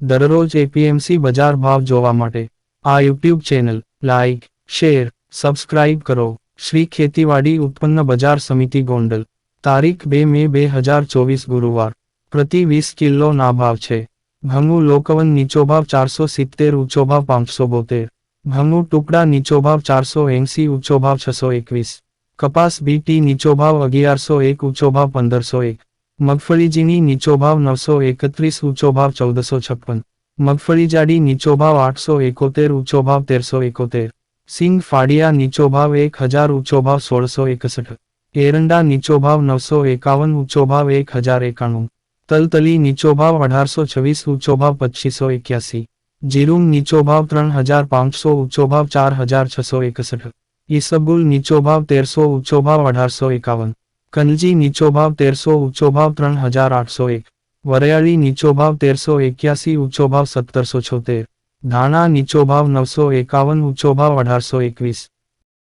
દરરોજ એપીએમસી બજાર ભાવ જોવા માટે આ YouTube channel like share, subscribe કરો. શ્રી ખેતીવાડી ઉત્પન્ન બજાર સમિતિ ગોંડલ. તારીખ બે મે બે હજાર ચોવીસ ગુરુવાર. પ્રતિ વીસ કિલોના ભાવ છે. ભંગુ લોકવન નીચો ભાવ ચારસો સિત્તેર, ઊંચો ભાવ પાંચસો બોતેર. ભંગુ ટુકડા નીચો ભાવ ચારસો એંસી, ઊંચો ભાવ છસો એકવીસ. કપાસ બીટી નીચો ભાવ અગિયારસો એક, ઊંચો ભાવ પંદરસો એક. મગફળીજીની નીચો ભાવ નવસો એકત્રીસ, ઊંચો ભાવ ચૌદસો છપ્પન. મગફળી જાડી નીચો ભાવ આઠસો એકોતેર, ઊંચો ભાવ તેરસો એકોતેર. સિંગ ફાડિયા નીચો ભાવ એક હજાર, ઊંચો ભાવ સોળસો એકસઠ. એરંડા નીચો ભાવ નવસો એકાવન, ઊંચો ભાવ એક હજાર એકાણું. તલતલી નીચો ભાવ અઢારસો છવ્વીસ, ઊંચો ભાવ પચીસો એક્યાસી. જીરુંગ નીચો ભાવ ત્રણ હજાર પાંચસો, ઊંચો ભાવ ચાર હજાર છસો એકસઠ. ઈસબગુલ નીચો ભાવ તેરસો, ઊંચો ભાવ અઢારસો એકાવન. કનજી નીચો ભાવ તેરસો, ઊંચો ભાવ ત્રણ હજાર આઠસો એક. વરિયાળી નીચો ભાવ તેરસો એક્યાસી, ઊંચો ભાવ સત્તરસો છોતેર. ધાણા નીચો ભાવ નવસો એકાવન, ઊંચો ભાવ અઢારસો એકવીસ.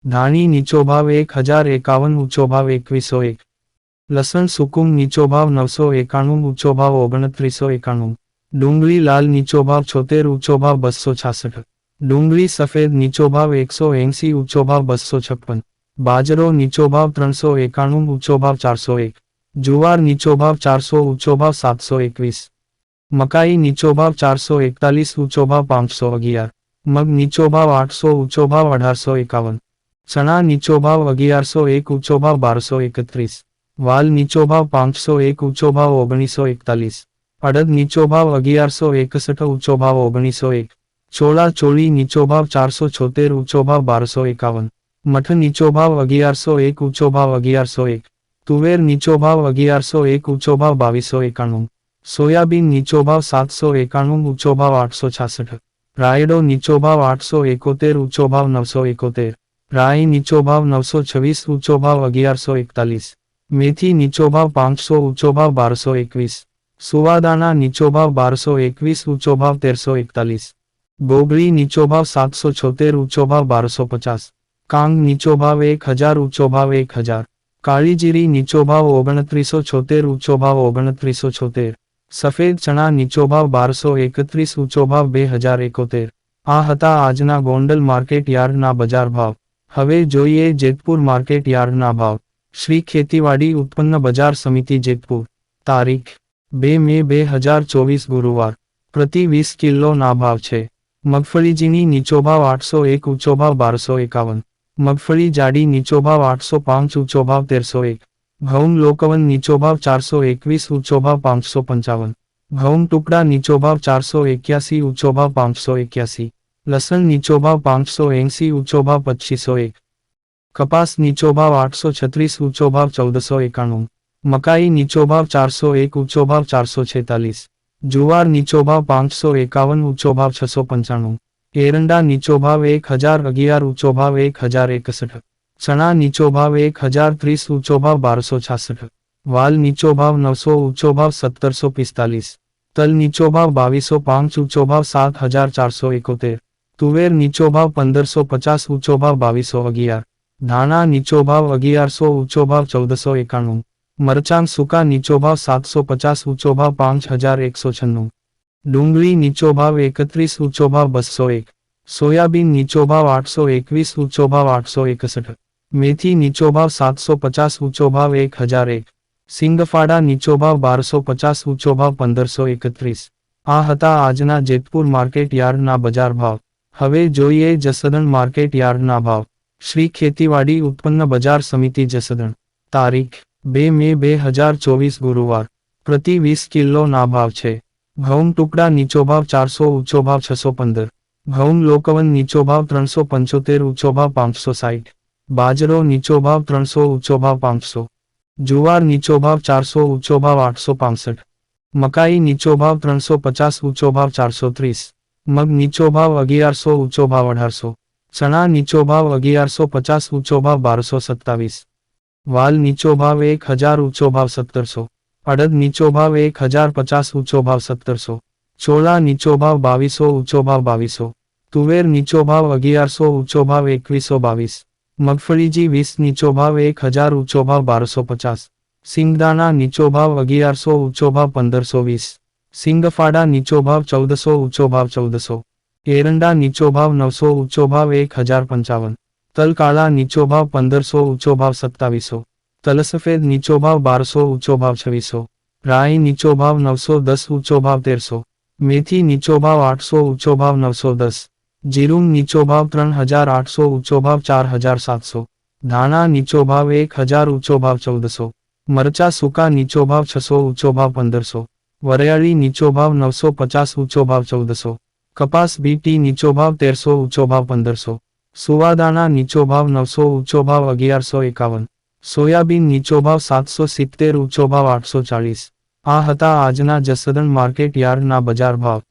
ધાણી નીચો ભાવ એક હજાર એકાવન, ઊંચો ભાવ એકવીસો એક. લસણ સુકુમ નીચો ભાવ નવસો એકાણું, ઊંચો ભાવ ઓગણત્રીસો એકાણું. ડુંગળી લાલ નીચો ભાવ છોતેર, ઊંચો ભાવ બસો છાસઠ. ડુંગળી સફેદ નીચો ભાવ એકસો એંસી, ઊંચો ભાવ બસો છપ્પન. બાજરો નીચો ભાવ ત્રણસો એકાણું, ઊંચો ભાવ ચારસો એક. જુવાર નીચો ભાવ ચારસો, ઊંચો ભાવ સાતસો એકવીસ. મકાઈ નીચો ભાવ ચારસો એકતાલીસ, ઊંચો ભાવ પાંચસો અગિયાર. મગ નીચો ભાવ આઠસો, ઊંચો ભાવ અઢારસો એકાવન. ચણા નીચો ભાવ અગિયારસો એક, ઊંચો ભાવ બારસો એકત્રીસ. વાલ નીચો ભાવ પાંચસો એક, ઊંચો ભાવ ઓગણીસો એકતાલીસ. અડદ નીચો ભાવ અગિયારસો એકસઠ, ઊંચો ભાવ ઓગણીસો એક. ચોળા ચોળી નીચો ભાવ ચારસો છોતેર, ઊંચો ભાવ બારસો એકાવન. મઠ નીચો ભાવ અગિયારસો એક ઊંચો ભાવ અગિયારસો એક. તુવેર નીચો ભાવ અગિયારસો એક ઊંચો ભાવ બાવીસો એકાણું. સોયાબીન નીચો ભાવ સાતસો એકાણું ઊંચો ભાવ આઠસો છાસઠ. રાયડો નીચો ભાવ આઠસો એકોતેર ઊંચો ભાવ નવસો એકોતેર. રાઈ નીચો ભાવ નવસો છવ્વીસ ઊંચો ભાવ અગિયારસો એકતાલીસ. મેથી નીચો ભાવ પાંચસો ઊંચો ભાવ બારસો એકવીસ. સુવાદાના નીચો ભાવ બારસો એકવીસ ઊંચો ભાવ તેરસો એકતાલીસ. ગોગળી નીચો ભાવ સાતસો છોતેર ઊંચો ભાવ બારસો પચાસ. કાંગ નીચો ભાવ એક હજાર ઊંચો ભાવ એક હજાર. કાળીજીરી નીચો ભાવ ઓગણત્રીસો છોતેર ઊંચો ભાવ ઓગણત્રીસો છોતેર. સફેદ ચણા નીચો ભાવ બારસો એકત્રીસ ઊંચો ભાવ બે હજાર એકોતેર. આ હતા આજના ગોંડલ માર્કેટ યાર્ડના બજાર ભાવ. હવે જોઈએ જેતપુર માર્કેટ યાર્ડના ભાવ. શ્રી ખેતીવાડી ઉત્પન્ન બજાર સમિતિ જેતપુર. તારીખ. બે મે બે હજાર ચોવીસ ગુરુવાર. પ્રતિ વીસ કિલોના ભાવ છે. મગફળીજીની નીચો ભાવ આઠસો એક ઊંચો ભાવ બારસો એકાવન. મગફળી જાડી નીચો ભાવ આઠસો પાંચ, ઊંચો ભાવ તેરસો એક. ઘઉં લોકવન નીચો ભાવ ચારસો એકવીસ, ઊંચો પાંચસો પંચાવન. ઘઉં ટુકડા નીચો ભાવ ચારસો એક્યાસી, ઊંચો ભાવ પાંચસો એક્યાસી. લસણ નીચો ભાવ પાંચસો એંસી ઊંચો ભાવ પચીસો એક. કપાસ નીચો ભાવ આઠસો છત્રીસ, ઊંચો ભાવ ચૌદસો એકાણું. મકાઈ નીચો ભાવ ચારસો એક, ઊંચો ભાવ ચારસો છેતાલીસ. જુવાર નીચો ભાવ પાંચસો એકાવન, ઊંચો ભાવ છસો પંચાણું. એરંડા નીચો ભાવ એક હજાર અગિયાર ઊંચો ભાવ એક હજાર એકસઠ. ચણા નીચો ભાવ એક હજાર ત્રીસ ઊંચો ભાવ બારસો છાસઠ. વાલ નીચો ભાવ નવસો ઊંચો ભાવ સત્તરસો પિસ્તાલીસ. તલ નીચો ભાવ બાવીસો પાંચ ઊંચો ભાવ સાત હજાર ચારસો એકોતેર. તુવેર નીચો ભાવ પંદરસો પચાસ ઊંચો ભાવ બાવીસો અગિયાર. ધાણા નીચો ભાવ અગિયારસો ઊંચો ભાવ ચૌદસો એકાણું. મરચાં સૂકા નીચો ભાવ સાતસો પચાસ ઊંચો ભાવ પાંચ હજાર એકસો છન્નું. ડુંગળી નીચો ભાવ એકત્રીસ, ઊંચો ભાવ બસો એક. સોયાબીન નીચો ભાવ આઠસો એકવીસ, ઊંચો ભાવ આઠસો એકસઠ. મેથી નીચો ભાવ સાતસો પચાસ, ઊંચો ભાવ એક હજાર એક. સિંગફાડા નીચો ભાવ બારસો પચાસ, ઊંચો ભાવ પંદરસો એકત્રીસ. આ હતા આજના જેતપુર માર્કેટ યાર્ડના બજાર ભાવ. હવે જોઈએ જસદણ માર્કેટ યાર્ડના ભાવ. શ્રી ખેતીવાડી ઉત્પન્ન બજાર સમિતિ જસદણ. તારીખ, બે મે બે હજાર ચોવીસ ગુરુવાર. પ્રતિ વીસ કિલોના ભાવ છે. ઘઉં ટુકડા નીચો ભાવ ચારસો, ઊંચો ભાવ છસો પંદર. ઘઉં લોકવન નીચો ભાવ ત્રણસો પંચોતેર, ઊંચો ભાવ પાંચસો સાઠ બાજરો નીચો ભાવ ત્રણસો, ઊંચો ભાવ પાંચસો. જુવાર નીચો ભાવ ચારસો, ઊંચો ભાવ આઠસો પાંસઠ. મકાઈ નીચો ભાવ ત્રણસો પચાસ, ઊંચો ભાવ ચારસો ત્રીસ. મગ નીચો ભાવ અગિયારસો, ઊંચો ભાવ અઢારસો. ચણા નીચો ભાવ અગિયારસો પચાસ, ઊંચો ભાવ બારસો સત્તાવીસ. વાલ નીચો ભાવ એક હજાર, ઊંચો ભાવ સત્તરસો. અડદ નીચો ભાવ એક હજાર પચાસ, ઊંચો ભાવ સત્તરસો. ચોળા નીચો ભાવ બાવીસો, ઊંચો ભાવ બાવીસો. તુવેર નીચો ભાવ અગિયારસો, ઊંચો ભાવ એકવીસો બાવીસ. મગફળીજી વીસ, નીચો ભાવ એક હજાર, ઊંચો ભાવ બારસો પચાસ. સિંગદાણા નીચો ભાવ અગિયારસો, ઊંચો ભાવ પંદરસો વીસ. સિંગફાડા નીચો ભાવ ચૌદસો, ઊંચો ભાવ ચૌદસો. એરંડા નીચો ભાવ નવસો, ઊંચો ભાવ એક હજાર પંચાવન. તલકાળા નીચો ભાવ પંદરસો, ઊંચો ભાવ સત્તાવીસો. તલસફેદ નીચો ભાવ બારસો, ઊંચો ભાવ છવ્વીસો. રાઈ નીચો ભાવ નવસો દસ, ઊંચો ભાવ તેરસો. મેથી નીચો ભાવ આઠસો, ઊંચો ભાવ નવસો દસ. જીરું નીચો ભાવ ત્રણ હજાર આઠસો, ઊંચો ભાવ ચાર હજાર સાતસો. ધાણા નીચો ભાવ એક હજાર, ઊંચો ભાવ ચૌદસો. મરચા સૂકા નીચો ભાવ છસો, ઊંચો ભાવ પંદરસો. વરિયાળી નીચો ભાવ નવસો પચાસ, ઊંચો ભાવ ચૌદસો. કપાસ બીટી નીચો ભાવ તેરસો, ઊંચો ભાવ પંદરસો. સુવાદાણા નીચો ભાવ નવસો, ઊંચો ભાવ અગિયારસો એકાવન. સોયાબીન નીચો ભાવ સાતસો સિત્તેર, ઊંચો ભાવ આઠસો ચાળીસ. આ હતા આજના જસદણ માર્કેટ યાર્ડના બજાર ભાવ.